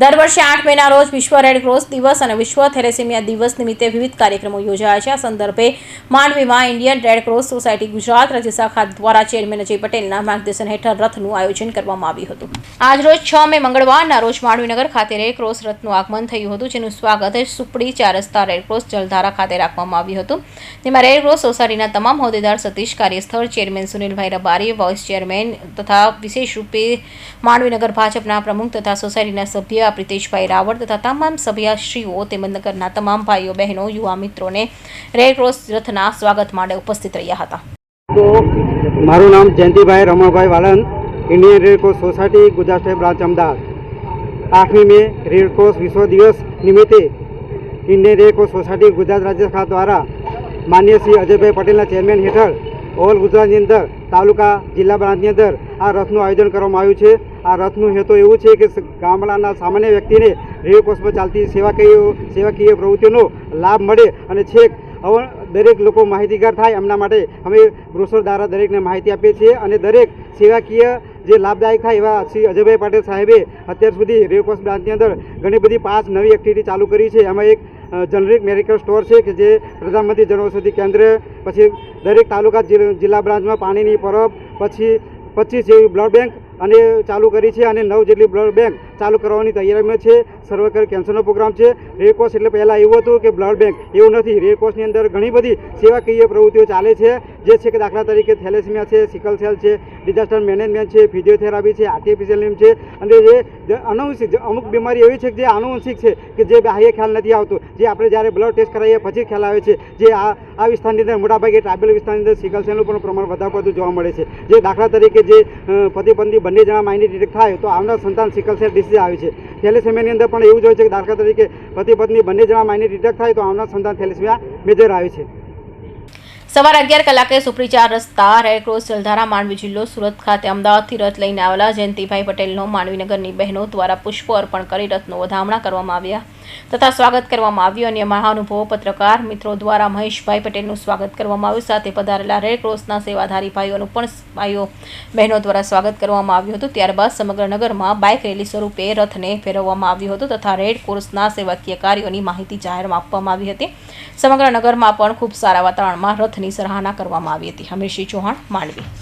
દર વર્ષે આઠ મેના રોજ વિશ્વ રેડ દિવસ અને વિશ્વ થેરેસીમિયા દિવસ નિમિત્તે વિવિધ કાર્યક્રમો યોજાયા છે. આ સંદર્ભે માંડવીમાં ઇન્ડિયન રેડ સોસાયટી ગુજરાત રાજ્ય શાખા દ્વારા ચેરમેન અજય પટેલના માર્ગદર્શન હેઠળ રથનું આયોજન કરવામાં આવ્યું હતું. આજરોજ છ મે મંગળવારના રોજ માંડવીનગર ખાતે રેડ ક્રોસ રથનું આગમન થયું હતું, જેનું સ્વાગત સુપડી ચાર રસ્તા રેડ ક્રોસ જલધારા ખાતે રાખવામાં આવ્યું હતું. જેમાં રેડ ક્રોસ સોસાયટીના તમામ હોદ્દેદાર, સતીશ કાર્યસ્થળ, ચેરમેન સુનિલભાઈ રબારી, વાઇસ ચેરમેન તથા વિશેષ રૂપે માંડવીનગર ભાજપના પ્રમુખ તથા સોસાયટીના સભ્ય પ્રિતેશભાઈ રાવળ તથા તમામ સભ્યશ્રીઓ તેમજ નગરના તમામ ભાઈઓ, બહેનો, યુવા મિત્રોને રેડ ક્રોસ રથના સ્વાગત માટે ઉપસ્થિત રહ્યા હતા. તો મારું નામ Jayantibhai Ramanbhai Walan, Indian Red Cross Society, Gujarat state branch, Ahmedabad. આઠમી મે રેડક્રોસ વિશ્વ દિવસ નિમિત્તે ઇન્ડિયન રેડક્રોસ સોસાયટી ગુજરાત રાજ્ય શાખા દ્વારા માન્ય શ્રી અજયભાઈ પટેલના ચેરમેન હેઠળ ઓલ ગુજરાતની અંદર તાલુકા, જિલ્લા બ્રાન્ચની અંદર આ રથનું આયોજન કરવામાં આવ્યું છે. આ રથનું હેતુ એવું છે કે ગામડાના સામાન્ય વ્યક્તિને રેડક્રોસમાં ચાલતી સેવાકીય સેવાકીય પ્રવૃત્તિઓનો લાભ મળે અને છેક દરેક લોકો માહિતીગાર થાય એમના માટે અમે બ્રોસર દ્વારા દરેકને માહિતી આપીએ છીએ અને દરેક સેવાકીય જે લાભદાયક થાય એવા શ્રી અજયભાઈ પાટેલ સાહેબે અત્યાર સુધી રેડક્રોસ બ્રાન્ચની અંદર ઘણી બધી પાંચ નવી એક્ટિવિટી ચાલુ કરી છે. એમાં એક જનરિક મેડિકલ સ્ટોર છે કે જે પ્રધાનમંત્રી જનઔષધિ કેન્દ્ર, પછી દરેક તાલુકા જિલ્લા બ્રાન્ચમાં પાણીની પરબ, પછી પચીસ જેવી બ્લડ બેંક અને ચાલુ કરી છે અને નવ જેટલી બ્લડ બેંક ચાલુ કરવાની તૈયારીમાં છે. સર્વકર કેન્સરનો પ્રોગ્રામ છે. રેડક્રોસ એટલે પહેલાં એવું હતું કે બ્લડ બેંક, એવું નથી. રેડક્રોસની અંદર ઘણી બધી સેવાકીય પ્રવૃત્તિઓ ચાલે છે. જે છે કે દાખલા તરીકે થેલેસમિયા છે, સિકલ સેલ છે, ડિઝાસ્ટર મેનેજમેન્ટ છે, ફિઝિયોથેરાપી છે આર્ટિફિશિયલ લિમ્બ છે. અને જે અનુવંશિક, અમુક બીમારી એવી છે કે જે આનુવંશિક છે કે જે બાહ્ય ખ્યાલ નથી આવતો. જે આપણે જ્યારે બ્લડ ટેસ્ટ કરાવીએ પછી ખ્યાલ આવે છે જે આ આ વિસ્તારની અંદર મોટાભાગે ટ્રાઇબલ વિસ્તારની અંદર સિકલ સેલનું પણ પ્રમાણ વધારે પડતું જોવા મળે છે. જે દાખલા તરીકે જે અ, પતિ પત્ની બંને જણા માઇની ડિટેક્ટ થાય તો આવનાર સંતાન સિકલ સેલ ડિસીઝ આવે છે. થેલેસેમિયાની અંદર પણ એવું જ હોય છે કે દાખલા તરીકે પતિ પત્ની બંને જણા માઇની ડિટેક્ટ થાય તો આવનાર સંતાન થેલેસેમિયા મેજર આવે છે. સવારે અગિયાર કલાકે સુપરીચાર રસ્તા રેડક્રોસ જલધારા માંડવી જિલ્લો સુરત ખાતે અમદાવાદથી રથ લઈને આવેલા જયંતિભાઈ પટેલનો માંડવીનગરની બહેનો દ્વારા પુષ્પો અર્પણ કરી રથનો વધામણા કરવામાં આવ્યા. તથા સ્વાગત કરવામાં આવ્યું અને મહાનુભવો, પત્રકાર મિત્રો દ્વારા મહેશભાઈ પટેલનું સ્વાગત કરવામાં આવ્યું. સાથે પધારેલા રેડ ક્રોસના સેવાધારી ભાઈઓનું પણ ભાઈઓ, બહેનો દ્વારા સ્વાગત કરવામાં આવ્યું હતું. ત્યારબાદ સમગ્ર નગરમાં બાઇક રેલી સ્વરૂપે રથને ફેરવવામાં આવ્યું હતું તથા રેડ ક્રોસના સેવાકીય કાર્યોની માહિતી જાહેરમાં આપવામાં આવી હતી. સમગ્ર નગરમાં પણ ખૂબ સારા વાતાવરણમાં રથની સરાહના કરવામાં આવી હતી. હમીરસિંહ ચૌહાણ, માંડવી.